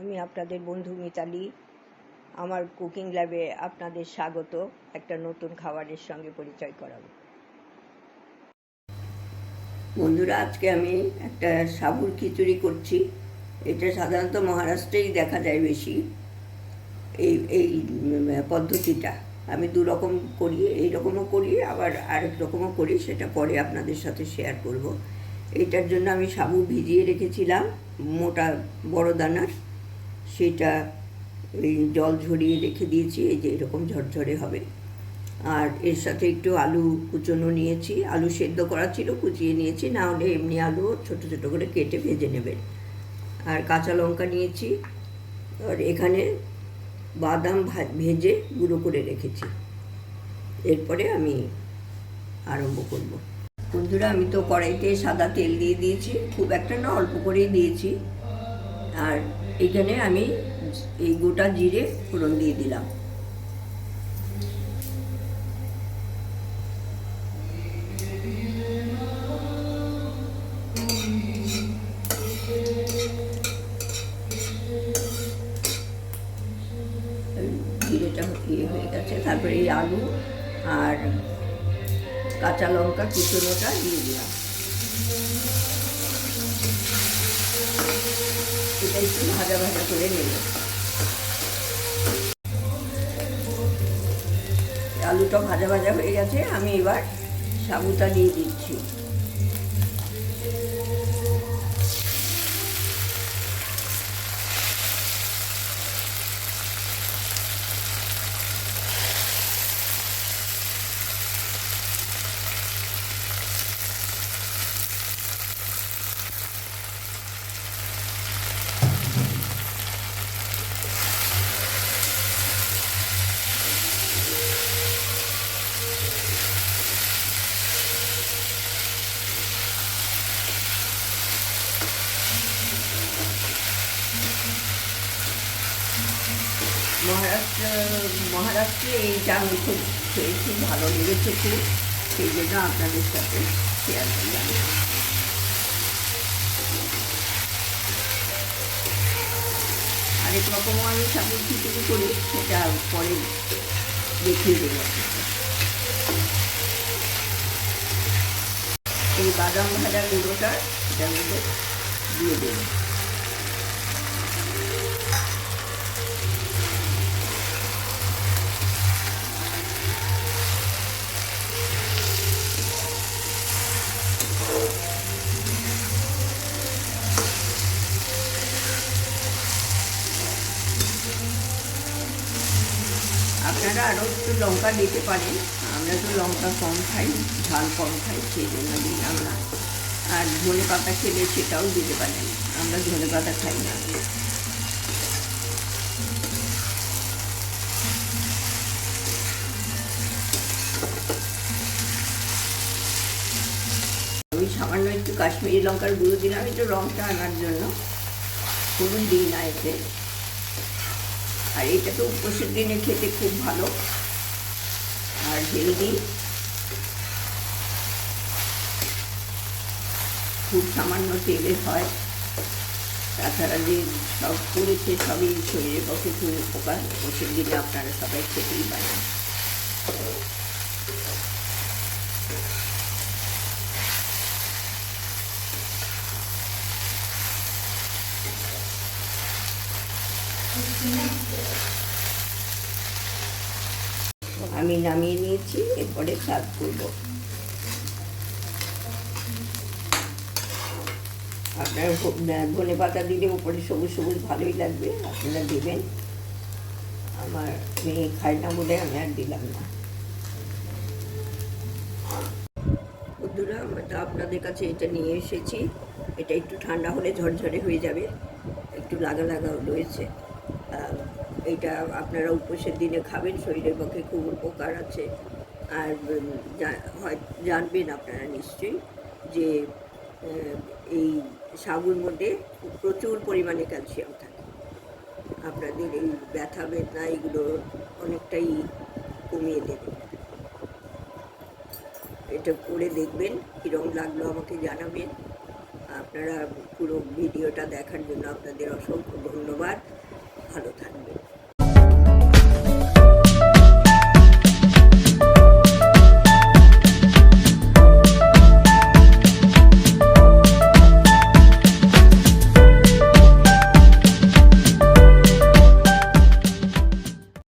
আমি আপনাদের বন্ধু মিতালি। আমার কুকিং ল্যাবে আপনাদের স্বাগত। একটা নতুন খাবারের সঙ্গে পরিচয় করাবো। বন্ধুরা, আজকে আমি একটা সাবুর খিচুড়ি করছি। এটা সাধারণত মহারাষ্ট্রেই দেখা যায় বেশি, এই এই পদ্ধতিটা। আমি দু রকম করি, এই রকমও করি, আবার আরেক রকমও করি, সেটা পরে আপনাদের সাথে শেয়ার করব। এটার জন্য আমি সাবু ভিজিয়ে রেখেছিলাম, মোটা বড় দানার। সেটা এই জল ঝরিয়ে রেখে দিয়েছি, এই যে এরকম ঝরঝরে হবে। আর এর সাথে একটু আলু কুচনো নিয়েছি, আলু সেদ্ধ করা ছিল, কুচিয়ে নিয়েছি, না হলে এমনি আলু ছোট ছোট করে কেটে ভেজে নেবেন আর কাঁচা লঙ্কা নিয়েছি, আর এখানে বাদাম ভেজে গুঁড়ো করে রেখেছি। এরপরে আমি আরম্ভ করব। বন্ধুরা, আমি তো কড়াইতে সাদা তেল দিয়ে দিয়েছি, খুব একটা না অল্প করেই দিয়েছি। আর এখানে আমি এই গোটা জিরে ফোড়ন দিয়ে দিলাম। জিরেটা ইয়ে হয়ে গেছে। তারপরে এই আলু আর কাঁচা লঙ্কা কুচনোটা দিয়ে দিলাম এটা একটু ভাজা ভাজা করে নেব। আলুটা ভাজা ভাজা হয়ে গেছে, আমি এবার সাবুটা দিয়ে দিচ্ছি। মহারাষ্ট্র, মহারাষ্ট্রে এইটা আমি খুব খেয়েছি ভালো লেগেছে খুব। সেই জন্য আপনাদের সাথে শেয়ার করলাম। আরেক রকমও আমি সাবুর খিচুড়ি করি, সেটা পরে দেখিয়ে দেবো এই বাদাম ভাজা গুঁড়োটা এটার দিয়ে দেবো। আপনারা আরও একটু লঙ্কা দিতে পারেন। আমরা তো লঙ্কা কম খাই, ঝাল কম খাই, সেই জন্য দিলাম না। আর ধনে পাতা খেলে সেটাও দিতে পারেন। আমরা ধনে পাতা খাই না। আমি সামান্য একটু কাশ্মীরি লঙ্কার গুঁড়ো দিলাম, একটু রঙটা আনার জন্য। হলুদ দিই না এতে। আর এটা তো উপোসের দিনে খেতে খুব ভালো। আর হেলদি। খুব সামান্য তেলে হয়। তাছাড়া যে সব করেছে সবই শরীরের পক্ষে খুব উপকার। উপোসের দিনে আপনারা সবাই খেতেই পারেন। আমি নামিয়ে নিয়েছি, এরপরে সার্ভ করব আপনার ধনে পাতা দিলে উপরে সবুজ সবুজ ভালোই লাগবে, আপনারা দেবেন। আমার মেয়ে খায় না বলে আমি আর দিলাম না। বন্ধুরা, আমরা তো আপনাদের কাছে এটা নিয়ে এসেছি। এটা একটু ঠান্ডা হলে ঝরঝরে হয়ে যাবে, একটু লাগা লাগা রয়েছে। এটা আপনারা উপোসের দিনে খাবেন, শরীরের পক্ষে খুব উপকার আছে। আর জানবেন আপনারা নিশ্চয়ই যে এই সাগুর মধ্যে প্রচুর পরিমাণে ক্যালসিয়াম থাকে। আপনাদের এই ব্যথা, বেদনা, এগুলো অনেকটাই কমিয়ে দেবে। এটা করে দেখবেন কীরকম লাগল আমাকে জানাবেন। আপনারা পুরো ভিডিওটা দেখার জন্য আপনাদের অসংখ্য ধন্যবাদ। ভালো থাকবেন